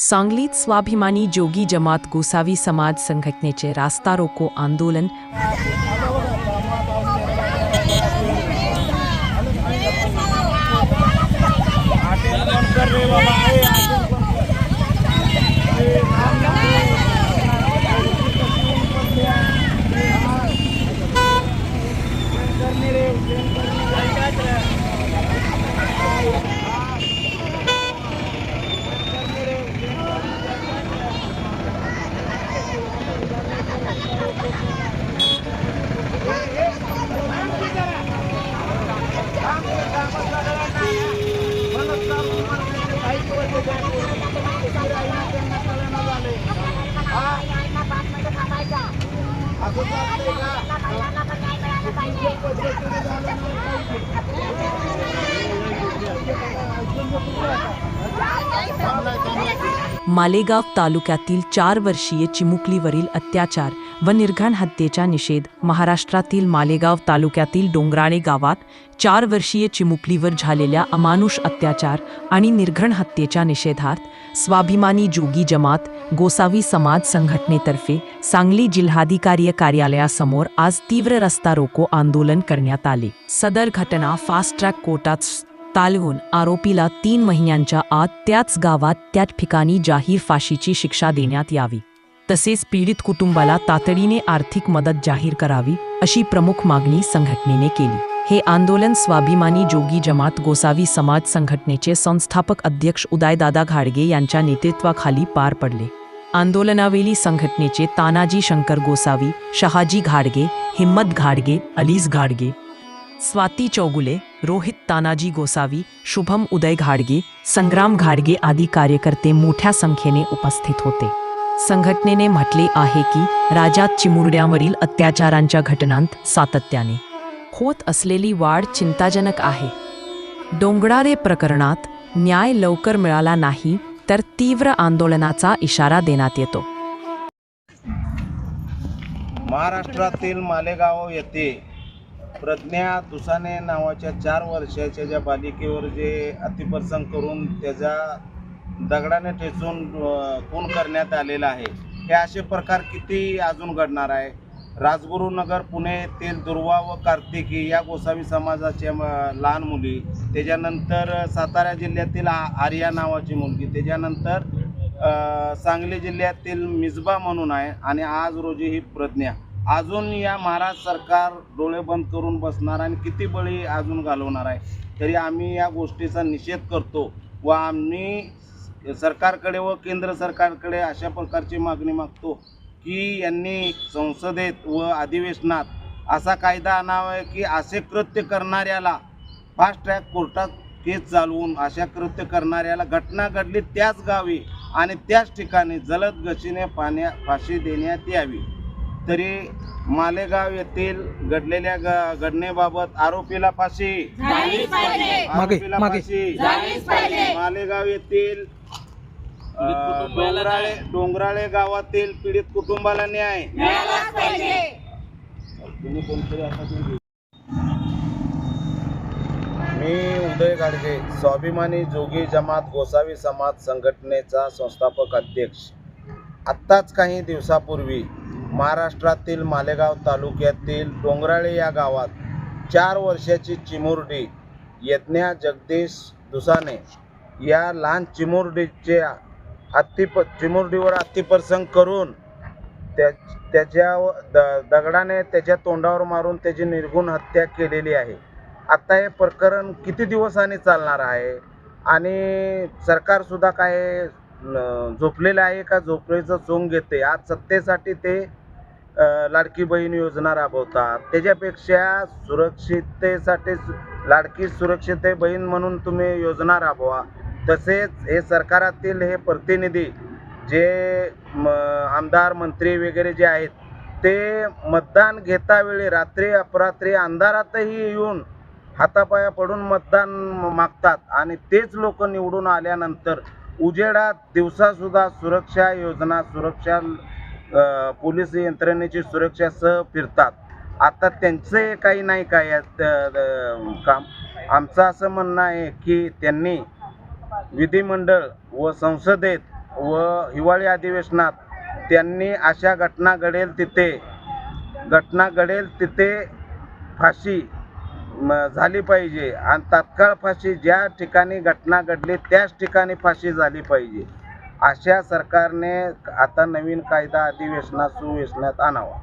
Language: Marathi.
सांगलीत स्वाभिमानी जोगी जमात गोसावी समाज संघटनेचे रास्ता रोको आंदोलन. मालेगाव तालुक्यातील चार वर्षीय चिमुकलीवरील अत्याचार व निर्घण हत्येचा निषेध. महाराष्ट्रातील मालेगाव तालुक्यातील डोंगराळे गावात चार वर्षीय चिमुकलीवर झालेल्या अमानुष अत्याचार आणि निर्घण हत्येच्या निषेधार्थ स्वाभिमानी जोगी जमात गोसावी समाज संघटनेतर्फे सांगली जिल्हाधिकारी कार्यालयासमोर आज तीव्र रस्ता रोको आंदोलन करण्यात आले. सदर घटना फास्ट ट्रॅक कोर्टात तालवून आरोपीला तीन महिन्यांच्या आत त्याच गावात त्याच ठिकाणी जाहीर फाशीची शिक्षा देण्यात यावी. तसेच पीडित कुटुंबाला तातडीने आर्थिक मदत जाहीर करावी अशी प्रमुख मागणी संघटनेने केली. हे आंदोलन स्वाभिमानी जोगी जमात गोसावी समाज संघटनेचे संस्थापक अध्यक्ष उदयदादा घाडगे यांच्या नेतृत्वाखाली पार पडले. आंदोलनावेळी संघटनेचे तानाजी शंकर गोसावी शहाजी घाडगे हिम्मत घाडगे अलीस घाडगे स्वाती चौगुले रोहित तानाजी गोसावी शुभम उदय घाडगे संग्राम घाडगे आदी कार्यकर्ते मोठ्या संख्येने उपस्थित होते. संघटनेने म्हटले आहे की राज्यात चिमुरड्यांवरील अत्याचारांच्या घटनांत सातत्याने होत असलेली वाढ चिंताजनक आहे. डोंगराळे प्रकरणात न्याय लवकर मिळाला नाही तर तीव्र आंदोलनाचा इशारा देण्यात येतो. महाराष्ट्रातील मालेगाव येथे प्रज्ञा दुसाने नावाच्या चार वर्षाच्या ज्या बालिकेवर जे अतिप्रसंग करून त्याचा दगडाने ठेचून खून करण्यात आलेला आहे. हे असे प्रकार किती अजून घडणार आहे? राजगुरुनगर पुणे तेल दुर्वा व कार्तिकी या गोसावी समाजाच्या लहान मुली त्याच्यानंतर सातारा जिल्ह्यातील आ- आर्या नावाची मुलगी त्याच्यानंतर सांगली जिल्ह्यातील मिजबा म्हणून आहे आणि आज रोजी ही प्रज्ञा. अजून या महाराष्ट्र सरकार डोळे बंद करून बसणार आणि किती बळी अजून घालवणार आहे? तरी आम्ही या गोष्टीचा निषेध करतो व आम्ही सरकारकडे व केंद्र सरकारकडे अशा प्रकारची मागणी मागतो की यांनी संसदेत व अधिवेशनात असा कायदा आणावा की असे कृत्य करणाऱ्याला फास्ट ट्रॅक कोर्टात केस चालवून अशा कृत्य करणाऱ्याला घटना घडली त्याच गावी आणि त्याच ठिकाणी जलद गतीने पाण्या फाशी देण्यात यावी. तरी मालेगाव येथील घडलेल्या घटनेबाबत आरोपीला फाशी. आरोपीला फाशी. मालेगाव येथील डोंगराळे डोंगराळे गावातील पीडित कुटुंबाला न्याय. मी उदय गाडगे स्वाभिमानी जोगी जमात गोसावी समाज संघटनेचा संस्थापक अध्यक्ष. आत्ताच काही दिवसापूर्वी महाराष्ट्रातील मालेगाव तालुक्यातील डोंगराळे या गावात चार वर्षाची चिमुरडी यज्ञा जगदीश दुसाने या लहान चिमुरडीचे अतिप चिमुरडीवर अतिप्रसंग करून त्या त्याच्या द दगडाने त्याच्या तोंडावर मारून त्याची निर्गुण हत्या केलेली आहे. आत्ता हे प्रकरण किती दिवसांनी चालणार आहे? आणि सरकारसुद्धा काय न- झोपलेलं आहे का? झोपलेचं चोंग घेते. आज सत्तेसाठी ते लाडकी बहीण योजना राबवतात. त्याच्यापेक्षा सुरक्षिततेसाठी लाडकी सुरक्षित बहीण म्हणून तुम्ही योजना राबवा. तसेच हे सरकारातील हे प्रतिनिधी जे म आमदार मंत्री वगैरे जे आहेत ते मतदान घेता वेळी रात्री अपरात्री अंधारातही येऊन हातापाया पडून मतदान मागतात आणि तेच लोक निवडून आल्यानंतर उजेडात दिवसासुद्धा सुरक्षा योजना सुरक्षा पोलीस यंत्रणेची सुरक्षा सह फिरतात. आता त्यांचे काही नाही काय काम. आमचं असं म्हणणं आहे की त्यांनी विधिमंडळ व संसदेत व हिवाळी अधिवेशनात त्यांनी अशा घटना घडेल तिथे घटना घडेल तिथे फाशी झाली पाहिजे. आणि तात्काळ फाशी ज्या ठिकाणी घटना घडली त्याच ठिकाणी फाशी झाली पाहिजे. अशा सरकारने आता नवीन कायदा अधिवेशनात सुवेशनात आणावा.